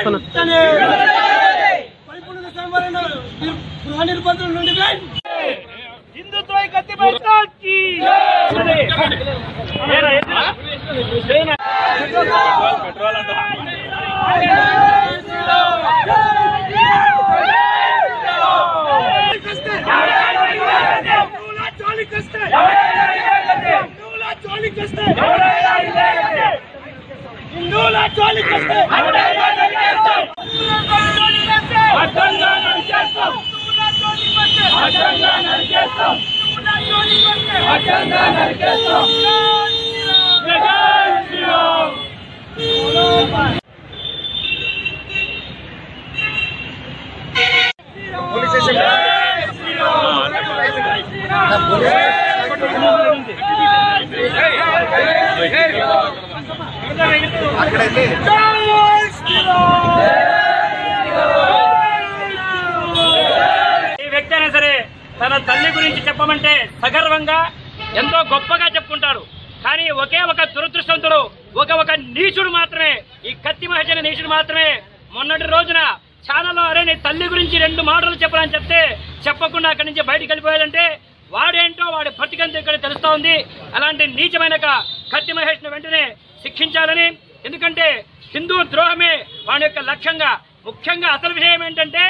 వెంటనే పరిపూర్ణ సంవరణ నిర్- గృహ నిర్బంధం నుండి హిందుత్వ హిందువుల జోలికి వస్తే. అడ్డంగా నరికేస్తాం అడ్డంగా నరికేస్తాం అడ్డంగా నరికేస్తాం జై శ్రీరామ్. ఏ వ్యక్తి అయినా సరే తన తల్లి గురించి చెప్పమంటే సగర్వంగా ఎంతో గొప్పగా చెప్పుకుంటారు. కానీ ఒకే ఒక దురదృష్టవంతుడు ఒక ఒక నీచుడు మాత్రమే ఈ కత్తి మహజన నీచుడు మాత్రమే మొన్నటి రోజున ఛానల్లో అరే నీ తల్లి గురించి రెండు మాటలు చెప్పాలని చెప్తే చెప్పకుండా అక్కడి నుంచి బయటకు వెళ్ళిపోయాడంటే వాడేంటో వాడి బతికంతో ఇక్కడ తెలుస్తా ఉంది. అలాంటి నీచమైన కత్తి మహేష్ వెంటనే శిక్షించాలని. ఎందుకంటే హిందూ ద్రోహమే వాడి యొక్క లక్ష్యంగా ముఖ్యంగా అసలు విషయం ఏంటంటే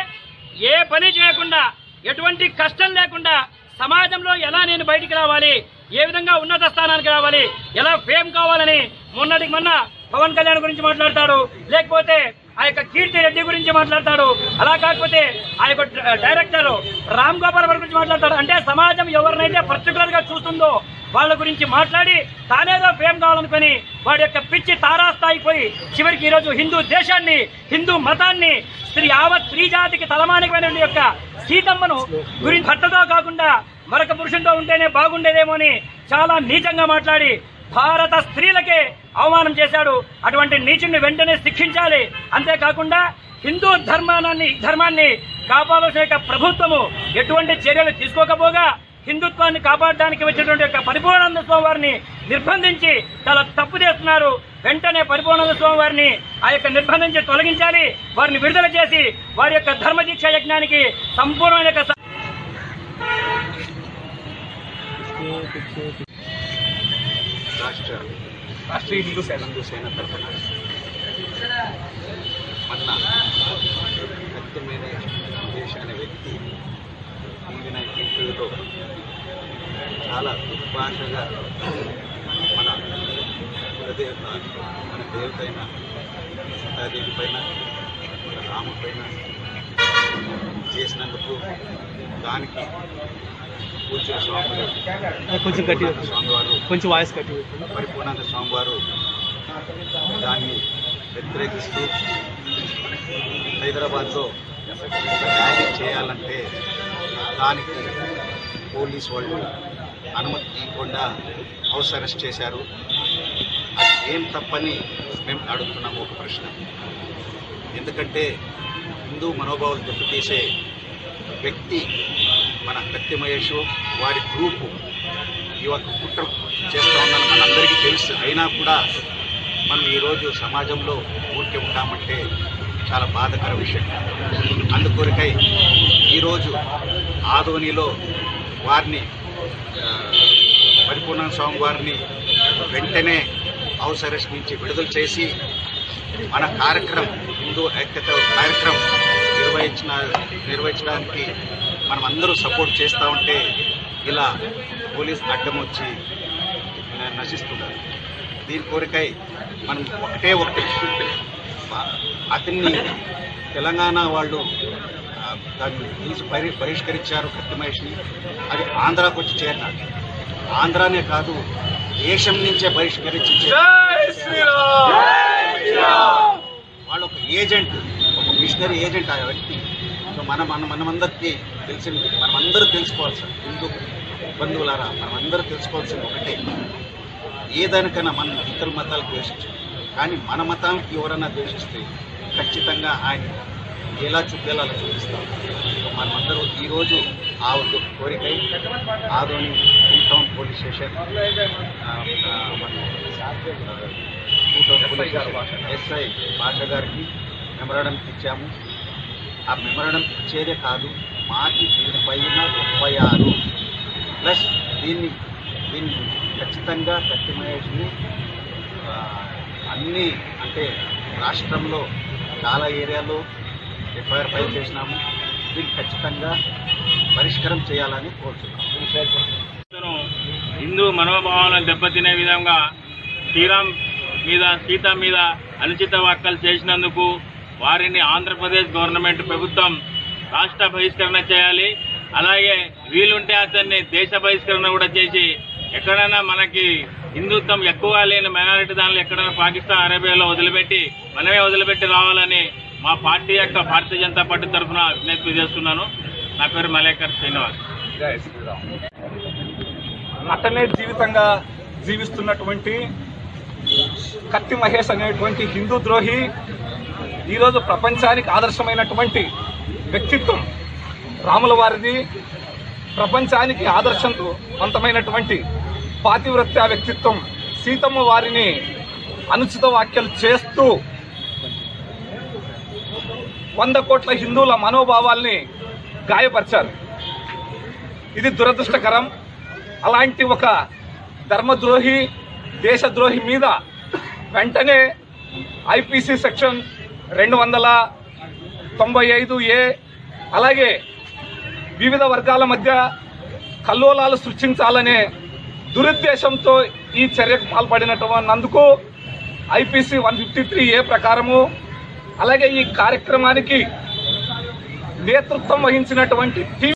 ఏ పని చేయకుండా ఎటువంటి కష్టం లేకుండా సమాజంలో ఎలా నేను బయటికి రావాలి? ఏ విధంగా ఉన్నత స్థానానికి రావాలి? ఎలా ఫేమ్ కావాలని మొన్నటికి మొన్న పవన్ కళ్యాణ్ గురించి మాట్లాడతాడు లేకపోతే ఆ యొక్క కీర్తి రెడ్డి గురించి మాట్లాడతాడు అలా కాకపోతే ఆ యొక్క డైరెక్టర్ రామ్ గోపాల్ గురించి మాట్లాడతాడు. అంటే సమాజం ఎవరినైతే పర్టికులర్గా చూస్తుందో వాళ్ళ గురించి మాట్లాడి తానేదో ఫేమ్ కావాలనుకొని వాడి యొక్క పిచ్చి తారాస్థాయి పోయి చివరికి ఈరోజు హిందూ దేశాన్ని హిందూ మతాన్ని స్త్రీ యావత్ స్త్రీ జాతికి తలమానికమైన యొక్క సీతమ్మను గురించి భర్తతో కాకుండా మరొక పురుషునితో ఉంటేనే బాగుండేదేమో అని చాలా నీచంగా మాట్లాడి భారత స్త్రీలకే అవమానం చేశాడు. అటువంటి నీచుని వెంటనే శిక్షించాలి. అంతేకాకుండా హిందూ ధర్మాన్ని ధర్మాన్ని కాపాడాల్సిన యొక్క ప్రభుత్వము ఎటువంటి చర్యలు తీసుకోకపోగా హిందుత్వాన్ని కాపాడడానికి వచ్చినటువంటి యొక్క పరిపూర్ణానంద స్వామి వారిని నిర్బంధించి చాలా తప్పు చేస్తున్నారు. వెంటనే పరిపూర్ణానంద స్వామి వారిని ఆ యొక్క నిర్బంధించి తొలగించాలి. వారిని విడుదల చేసి వారి యొక్క ధర్మ దీక్ష యజ్ఞానికి సంపూర్ణమైన యొక్క రాష్ట్ర రాష్ట్రీయ హిందూ సేన హిందూ సేన తరఫున దేశ అనే వ్యక్తి నైన్ ఇంటర్వ్యూలో చాలా దుర్భాషగా మన కులదేవత మన దేవత అయిన సీతాదేవి పైన మన రాము పైన చేసినందుకు దానికి స్వాములు కొంచెం గట్టి స్వామివారు కొంచెం వాయిస్ కట్టి పరిపూర్ణానంద స్వామివారు దాన్ని వ్యతిరేకిస్తూ హైదరాబాద్లో ర్యాలీ చేయాలంటే దానికి పోలీస్ వాళ్ళు అనుమతి ఇవ్వకుండా హౌస్ అరెస్ట్ చేశారు. అది ఏం తప్పని మేము అడుగుతున్నాము ఒక ప్రశ్న. ఎందుకంటే హిందూ మనోభావాలు దెబ్బతీసే వ్యక్తి మన కత్తి వారి గ్రూపు ఈ కుట్ర చేస్తూ ఉందని మనందరికీ తెలుసు. అయినా కూడా మనం ఈరోజు సమాజంలో ఊరికే ఉంటామంటే చాలా బాధకర విషయం. అందుకొరకై ఈరోజు ఆదోనిలో వారిని పరిపూర్ణ స్వామి వారిని వెంటనే హౌస్ అరెస్ట్ నుంచి విడుదల చేసి మన కార్యక్రమం హిందూ ఐక్యత కార్యక్రమం నిర్వహించిన నిర్వహించడానికి మనం అందరూ సపోర్ట్ చేస్తూ ఉంటే ఇలా పోలీస్ అడ్డం వచ్చి నశిస్తున్నారు. దీని కోరికై మనం ఒకటే ఒకటి అతన్ని తెలంగాణ వాళ్ళు దాన్ని తీసి బరి బహిష్కరించారు కత్తి మహేష్ని అది ఆంధ్రాకు వచ్చి చేరినాడు. ఆంధ్రానే కాదు దేశం నుంచే బహిష్కరించి వాళ్ళు ఒక ఏజెంట్ ఒక మిషనరీ ఏజెంట్ ఆ వ్యక్తి. సో మన మన మనమందరికీ తెలిసింది మనమందరూ తెలుసుకోవాల్సింది హిందూ బంధువులారా మనమందరూ తెలుసుకోవాల్సింది ఒకటే. ఏదానికైనా మనం ఇతర మతాలు ద్వేషించు. కానీ మన మతానికి ఎవరైనా ద్వేషిస్తే ఖచ్చితంగా ఆయన ఎలా చూపేలా అలా చూపిస్తాం. మనమందరూ ఈరోజు ఆ ఒక కోరికై Adoni two town police station town police station SI Basha గారికి మెమరాండం ఇచ్చాము. ఆ మెమరాండం ఇచ్చేదే కాదు మాకి దీనిపైన ముప్పై ఆరు ప్లస్ దీన్ని దీన్ని ఖచ్చితంగా కత్తి మహేష్ని ఆ, అన్ని అంటే రాష్ట్రంలో చాలా ఏరియాలో ఎఫ్ఐఆర్ ఫైల్ చేసినాము. దీన్ని ఖచ్చితంగా పరిష్కారం చేయాలని కోరుతున్నాం హిందూ మనోభావాలను దెబ్బతినే విధంగా శ్రీరామ్ మీద సీత మీద అనుచిత వ్యాఖ్యలు చేసినందుకు వారిని ఆంధ్రప్రదేశ్ గవర్నమెంట్ ప్రభుత్వం రాష్ట్ర బహిష్కరణ చేయాలి. అలాగే వీలుంటే అతన్ని దేశ బహిష్కరణ కూడా చేసి ఎక్కడైనా మనకి హిందుత్వం ఎక్కువ లేని మైనారిటీ దానిలో ఎక్కడైనా పాకిస్తాన్ అరేబియాలో వదిలిపెట్టి మనమే వదిలిపెట్టి రావాలని మా పార్టీ యొక్క భారతీయ జనతా పార్టీ తరఫున విజ్ఞప్తి చేస్తున్నాను. నా పేరు మలేకర్ శ్రీనివాస్. నటనే జీవితంగా జీవిస్తున్నటువంటి కత్తి మహేష్ అనేటువంటి హిందూ ద్రోహి ఈరోజు ప్రపంచానికి ఆదర్శమైనటువంటి వ్యక్తిత్వం రాముల వారిది ప్రపంచానికి ఆదర్శవంతమైనటువంటి పాతివ్రత్య వ్యక్తిత్వం సీతమ్మ వారిని అనుచిత వ్యాఖ్యలు చేస్తూ వంద కోట్ల హిందువుల మనోభావాల్ని గాయపరిచారు. ఇది దురదృష్టకరం. అలాంటి ఒక ధర్మద్రోహి దేశద్రోహి మీద వెంటనే ఐపీసీ సెక్షన్ రెండు వందల తొంభై ఐదు ఏ అలాగే వివిధ వర్గాల మధ్య కల్లోలాలు సృష్టించాలనే దురుద్దేశంతో ఈ చర్యకు పాల్పడినటువందుకు IPC one fifty three A ప్రకారము అలాగే ఈ కార్యక్రమానికి నేతృత్వం వహించినటువంటి టీ